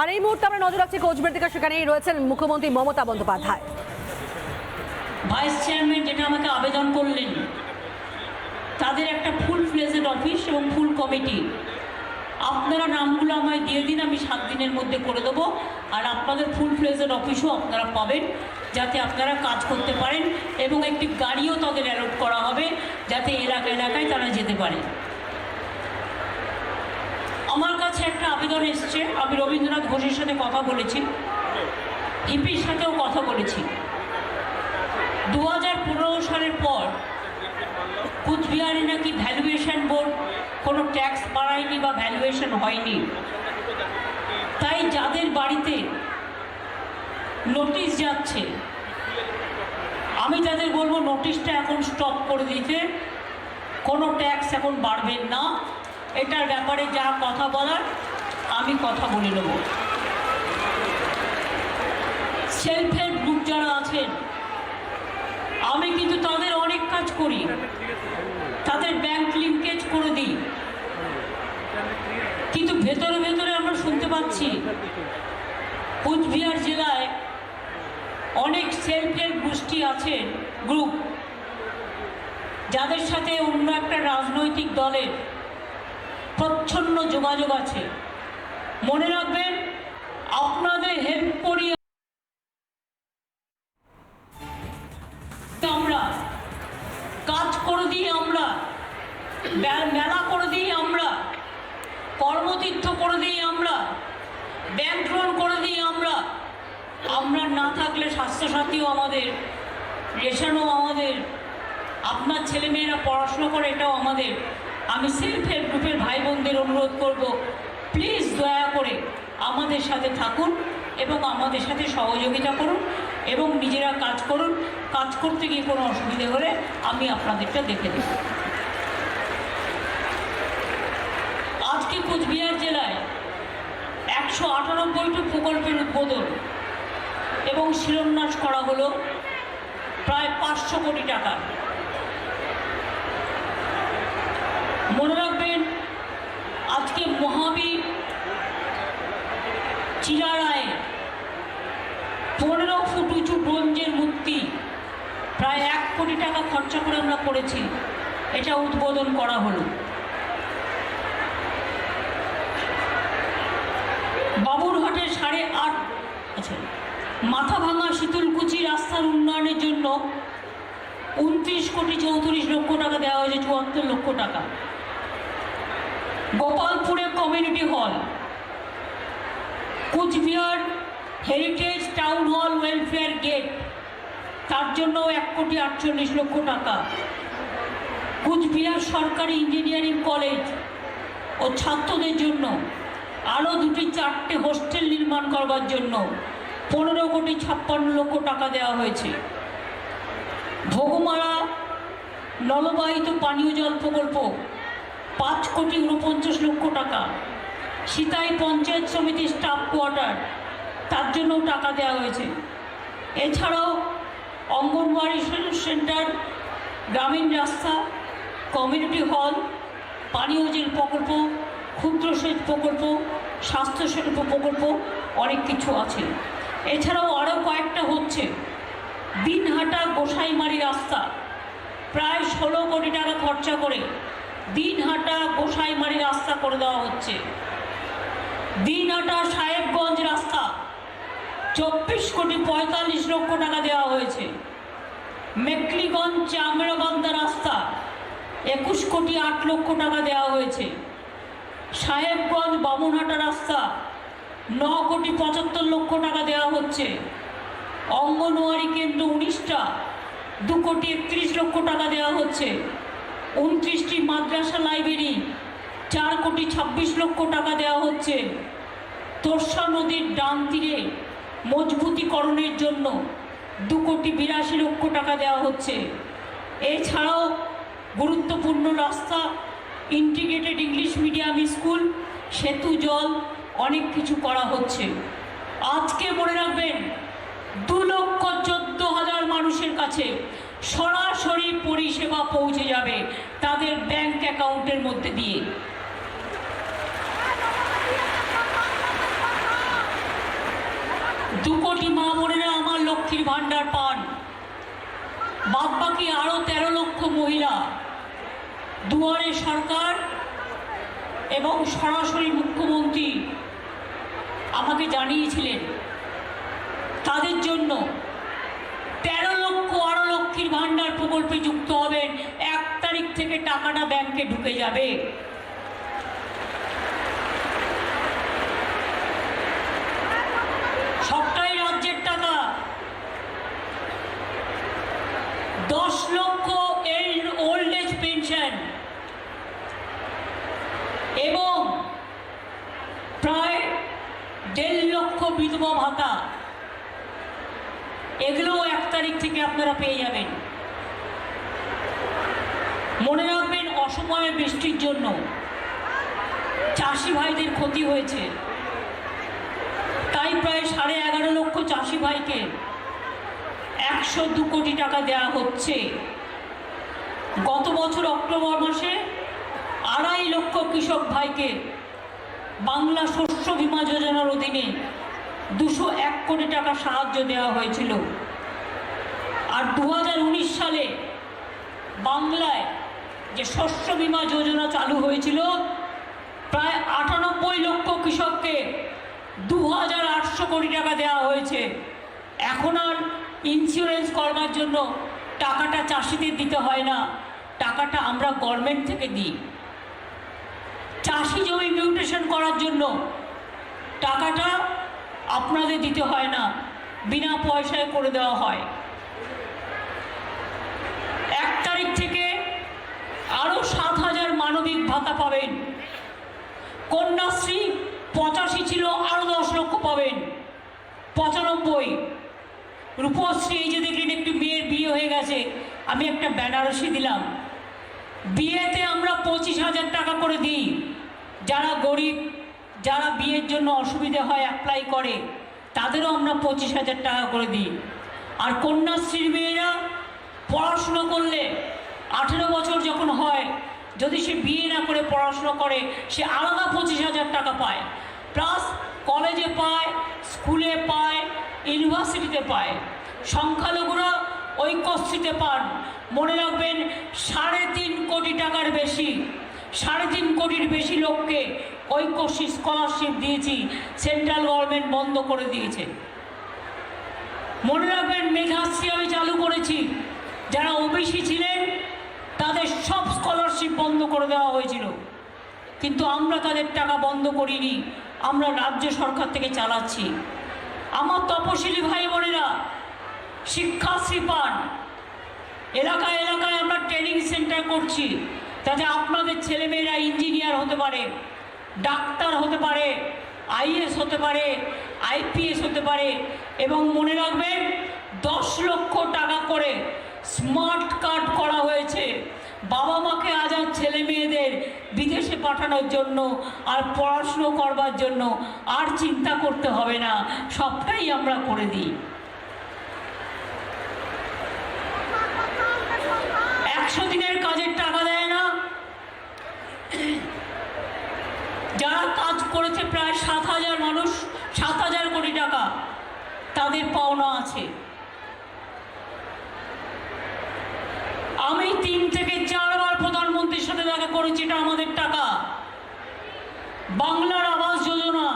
আর এই মুহূর্তে আমরা নজর রাখছি কোচবিহার থেকে, সেখানেই রয়েছেন মুখ্যমন্ত্রী মমতা বন্দ্যোপাধ্যায়। ভাইস চেয়ারম্যান যেটা আমাকে আবেদন করলেন, তাদের একটা ফুল ফ্লেজেড অফিস এবং ফুল কমিটি আপনারা নামগুলো আমায় দিয়ে দিন, আমি সাত দিনের মধ্যে করে দেবো। আর আপনাদের ফুল ফ্লেজেড অফিসও আপনারা পাবেন, যাতে আপনারা কাজ করতে পারেন এবং একটি গাড়িও তাদের অ্যালট করা হবে, যাতে এলাকা এলাকায় তারা যেতে পারে। আমার কাছে একটা আবেদন এসছে। আমি রবীন্দ্রনাথ ঘোষের সাথে কথা বলেছি। হিপির সাথেও কথা বলেছি। দু হাজার পনেরো সালের পর কুচবিহারে নাকি ভ্যালুয়েশন বোর্ড কোনো ট্যাক্স বাড়ায়নি বা ভ্যালুয়েশন হয়নি। তাই যাদের বাড়িতে নোটিশ যাচ্ছে, আমি তাদের বলব নোটিশটা এখন স্টপ করে দিতে। কোনো ট্যাক্স এখন বাড়বেন না। এটার ব্যাপারে যা কথা বলার, আমি কথা বলে নেব। সেলফ হেল্প গ্রুপ যারা আছেন, আমি কিন্তু তাদের অনেক কাজ করি। তাদের ব্যাংক লিঙ্কেজ করে দিই। কিন্তু ভেতরে ভেতরে আমরা শুনতে পাচ্ছি, কুচবিহার জেলায় অনেক সেলফ হেল্প গোষ্ঠী আছেন গ্রুপ যাদের সাথে অন্য একটা রাজনৈতিক দলের প্রচ্ছন্ন যোগাযোগ আছে। মনে রাখবেন, আপনাদের হেল্প করি আমরা, কাজ করে দিই আমরা মেলা করে দিই আমরা, কর্মতীর্থ করে দিই আমরা ব্যাংক লোন করে দিই আমরা। আমরা না থাকলে স্বাস্থ্যসাথীও আমাদের, রেশনও আমাদের, আপনার ছেলেমেয়েরা পড়াশুনো করে এটাও আমাদের। আমি সেলফ হেল্প গ্রুপের ভাই বোনদের অনুরোধ করব প্লিজ দয়া করে আমাদের সাথে থাকুন এবং আমাদের সাথে সহযোগিতা করুন এবং নিজেরা কাজ করুন। কাজ করতে গিয়ে কোনো অসুবিধে হলে আমি আপনাদেরটা দেখে দেব আজকে কোচবিহার জেলায় একশো আটানব্বইটি প্রকল্পের উদ্বোধন এবং শিলান্যাস করা হলো প্রায় পাঁচশো কোটি টাকা। মনে রাখবেন, আজকে মহাবীর চিরারায় পনেরো ফুট উঁচু ব্রোঞ্জের মূর্তি, প্রায় এক কোটি টাকা খরচা করে আমরা করেছি। এটা উদ্বোধন করা হলো। বাবুরহাটের সাড়ে আট আচ্ছা মাথা ভাঙা শীতলকুচি রাস্তার উন্নয়নের জন্য উনত্রিশ কোটি চৌত্রিশ লক্ষ টাকা দেওয়া হয়েছে, চুয়াত্তর লক্ষ টাকা। গোপালপুরে community hall Coochbehar heritage town hall welfare gate তার জন্য এক কোটি আটচল্লিশ লক্ষ টাকা। কুচবিহার সরকারি ইঞ্জিনিয়ারিং কলেজ ও ছাত্রদের জন্য আরও দুটি চারটে হোস্টেল নির্মাণ করবার জন্য পনেরো কোটি ছাপ্পান্ন লক্ষ টাকা দেওয়া হয়েছে। ভোগমারা নলবাহিত পানীয় জল প্রকল্প পাঁচ কোটি উনপঞ্চাশ লক্ষ টাকা। সিতাই পঞ্চায়েত সমিতি স্টাফ কোয়ার্টার তার জন্যও টাকা দেওয়া হয়েছে। এছাড়াও অঙ্গনওয়াড়ি সেন্টার গ্রামীণ রাস্তা কমিউনিটি হল পানীয় জল প্রকল্প, ক্ষুদ্র সেচ প্রকল্প, স্বাস্থ্য শিল্প প্রকল্প, অনেক কিছু আছে। এছাড়াও আরও কয়েকটা হচ্ছে। দিনহাটা গোসাইমারি রাস্তা। প্রায় ষোলো কোটি টাকা খরচা করে দিনহাটা গোসাইমারি রাস্তা করে দেওয়া হচ্ছে। দিনহাটা সাহেবগঞ্জ রাস্তা চব্বিশ কোটি পঁয়তাল্লিশ লক্ষ টাকা দেওয়া হয়েছে। মেকলিগঞ্জ চামড়াবান্ধা রাস্তা একুশ কোটি আট লক্ষ টাকা দেওয়া হয়েছে। সাহেবগঞ্জ বামুনহাটা রাস্তা ন কোটি পঁচাত্তর লক্ষ টাকা দেওয়া হচ্ছে। অঙ্গনওয়াড়ি কেন্দ্র উনিশটা দু কোটি একত্রিশ লক্ষ টাকা দেওয়া হচ্ছে। উনত্রিশটি মাদ্রাসা লাইব্রেরি, চার কোটি ছাব্বিশ লক্ষ টাকা দেওয়া হচ্ছে। তোরসা নদীর ডান তীরে মজবুতিকরণের জন্য দু কোটি বিরাশি লক্ষ টাকা দেওয়া হচ্ছে। এছাড়াও গুরুত্বপূর্ণ রাস্তা ইন্টিগ্রেটেড ইংলিশ মিডিয়াম স্কুল সেতু, জল, অনেক কিছু করা হচ্ছে। আজকে মনে রাখবেন, দু লক্ষ চোদ্দ হাজার মানুষের কাছে সরাসরি পরিষেবা পৌঁছে যাবে তাদের ব্যাংক অ্যাকাউন্টের মধ্যে দিয়ে। দু কোটি মা বোনেরা আমার লক্ষ্মীর ভাণ্ডার পান। বাদবাকি আরও তেরো লক্ষ মহিলা, দুয়ারে সরকার এবং সরাসরি মুখ্যমন্ত্রী আমাকে জানিয়েছিলেন, তাদের জন্য লক্ষ্মীর ভাণ্ডার প্রকল্পে যুক্ত হবেন, এক তারিখ থেকে টাকাটা ব্যাংকে ঢুকে যাবে। সবটাই রাজ্যের টাকা। দশ লক্ষ ওল্ড এজ পেনশন এবং প্রায় দেড় লক্ষ বিধবা ভাতা। এগুলোও এক তারিখ থেকে আপনারা পেয়ে যাবেন। মনে রাখবেন, অসময়ে বৃষ্টির জন্য চাষি ভাইদের ক্ষতি হয়েছে। তাই প্রায় সাড়ে এগারো লক্ষ চাষি ভাইকে একশো দু কোটি টাকা দেওয়া হচ্ছে। গত বছর অক্টোবর মাসে আড়াই লক্ষ কৃষক ভাইকে বাংলা শস্য বীমা যোজনার অধীনে দুশো এক কোটি টাকা সাহায্য দেওয়া হয়েছিল। আর দু হাজার উনিশ সালে বাংলায় যে শস্য বীমা যোজনা চালু হয়েছিল, প্রায় আটানব্বই লক্ষ কৃষককে দু হাজার আটশো কোটি টাকা দেওয়া হয়েছে। এখন আর ইন্স্যুরেন্স করবার জন্য টাকাটা চাষিদের দিতে হয় না, টাকাটা আমরা গভর্নমেন্ট থেকে দিই। চাষি জমি মিউটেশন করার জন্য টাকাটা আপনাদের দিতে হয় না, বিনা পয়সায় করে দেওয়া হয়। এক তারিখ থেকে আরও সাত হাজার মানবিক ভাতা পাবেন। কন্যাশ্রী পঁচাশি ছিল আরও দশ লক্ষ পাবেন। পঁচানব্বই। রূপশ্রী, এই যে দেখলেন, একটু মেয়ের বিয়ে হয়ে গেছে। আমি একটা বেনারসি দিলাম। বিয়েতে আমরা পঁচিশ হাজার টাকা করে দিই। যারা গরিব যারা বিয়ের জন্য অসুবিধে হয় অ্যাপ্লাই করে, তাদেরও আমরা পঁচিশ হাজার টাকা করে দিই। আর কন্যাশ্রীর মেয়েরা পড়াশুনো করলে আঠেরো বছর যখন হয়, যদি সে বিয়ে না করে পড়াশুনো করে, সে আলাদা পঁচিশ হাজার টাকা পায়। প্লাস কলেজে পায় স্কুলে পায় ইউনিভার্সিটিতে পায়। সংখ্যালঘুরা ঐক্যশ্রীতে পান। মনে রাখবেন, সাড়ে তিন কোটি টাকার বেশি সাড়ে তিন কোটির বেশি লোককে ঐক্যশ্রী স্কলারশিপ দিয়েছি, সেন্ট্রাল গভর্নমেন্ট বন্ধ করে দিয়েছে। মনে রাখবেন মেঘাশ্রী আমি চালু করেছি। যারা ওবিসি ছিলেন, তাদের সব স্কলারশিপ বন্ধ করে দেওয়া হয়েছিল। কিন্তু আমরা তাদের টাকা বন্ধ করিনি, আমরা রাজ্য সরকার থেকে চালাচ্ছি। আমার তপশিলি ভাই বোনেরা, শিক্ষাশ্রী পান। এলাকায় এলাকায় আমরা ট্রেনিং সেন্টার করছি। যাতে আপনাদের ছেলেমেয়েরা ইঞ্জিনিয়ার হতে পারে, ডাক্তার হতে পারে, আইএস হতে পারে, আইপিএস হতে পারে, এবং মনে রাখবেন, দশ লক্ষ টাকা করে স্মার্ট কার্ড করা হয়েছে। বাবা মাকে আজ আর ছেলে মেয়েদের বিদেশে পাঠানোর জন্য আর পড়াশুনো করবার জন্য আর চিন্তা করতে হবে না, সবটাই আমরা করে দিই একশো দিনের কাজের টাকা দেয় না যারা কাজ করেছে প্রায় সাত হাজার মানুষ, সাত হাজার কোটি টাকা, তাদের পাওনা আছে। আমি তিন থেকে চারবার প্রধানমন্ত্রীর সাথে দেখা করেছি, এটা আমাদের টাকা। বাংলার আবাস যোজনা।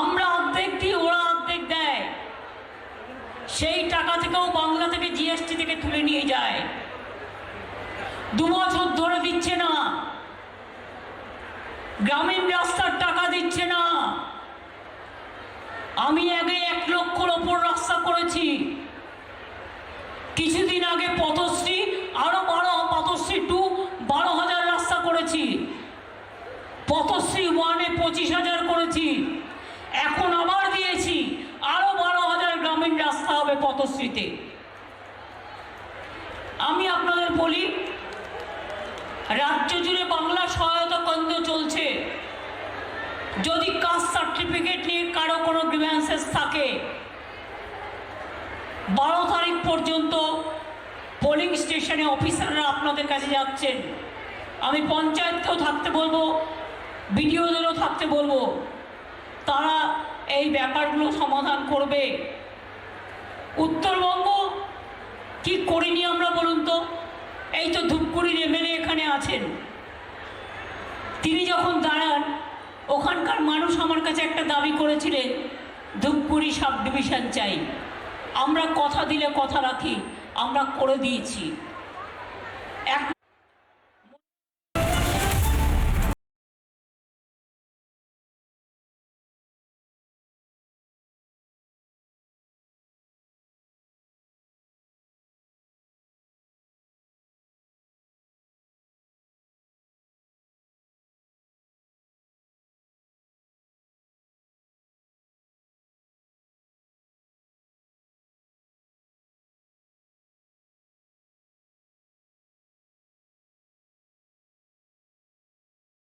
আমরা অর্ধেক দিই ওরা অর্ধেক দেয়। সেই টাকা থেকেও বাংলা থেকে জিএসটি থেকে তুলে নিয়ে যায়। দু বছর ধরে দিচ্ছে না। গ্রামীণ রাস্তার টাকা দিচ্ছে না। আমি আগে এক লক্ষর ওপর রাস্তা করেছি। কিছুদিন আগে পথশ্রী, আরও বারো, পথশ্রী টু বারো হাজার রাস্তা করেছি। পথশ্রী ওয়ানে পঁচিশ হাজার করেছি। এখন আবার দিয়েছি, আরও বারো হাজার গ্রামীণ রাস্তা হবে পথশ্রীতে। আমি আপনাদের বলি রাজ্য জুড়ে বাংলা সহায়তা কেন্দ্র চলছে। যদি কাস্ট সার্টিফিকেট নিয়ে কারও কোনো গ্রিভ্যান্সেস থাকে, বারো তারিখ পর্যন্ত পোলিং স্টেশনে অফিসাররা আপনাদের কাছে যাচ্ছেন। আমি পঞ্চায়েতকেও থাকতে বলব, বিডিওদেরও থাকতে বলব, তারা এই ব্যাপারগুলো সমাধান করবে। উত্তরবঙ্গ কি করিনি আমরা বলুন তো? এই তো ধূপগুড়ির এমএলএ এখানে আছেন। তিনি যখন দাঁড়ান, ওখানকার মানুষ আমার কাছে একটা দাবি করেছিলেন, ধূপগুড়ি সাব ডিভিশন চাই। আমরা কথা দিলে কথা রাখি, আমরা করে দিয়েছি।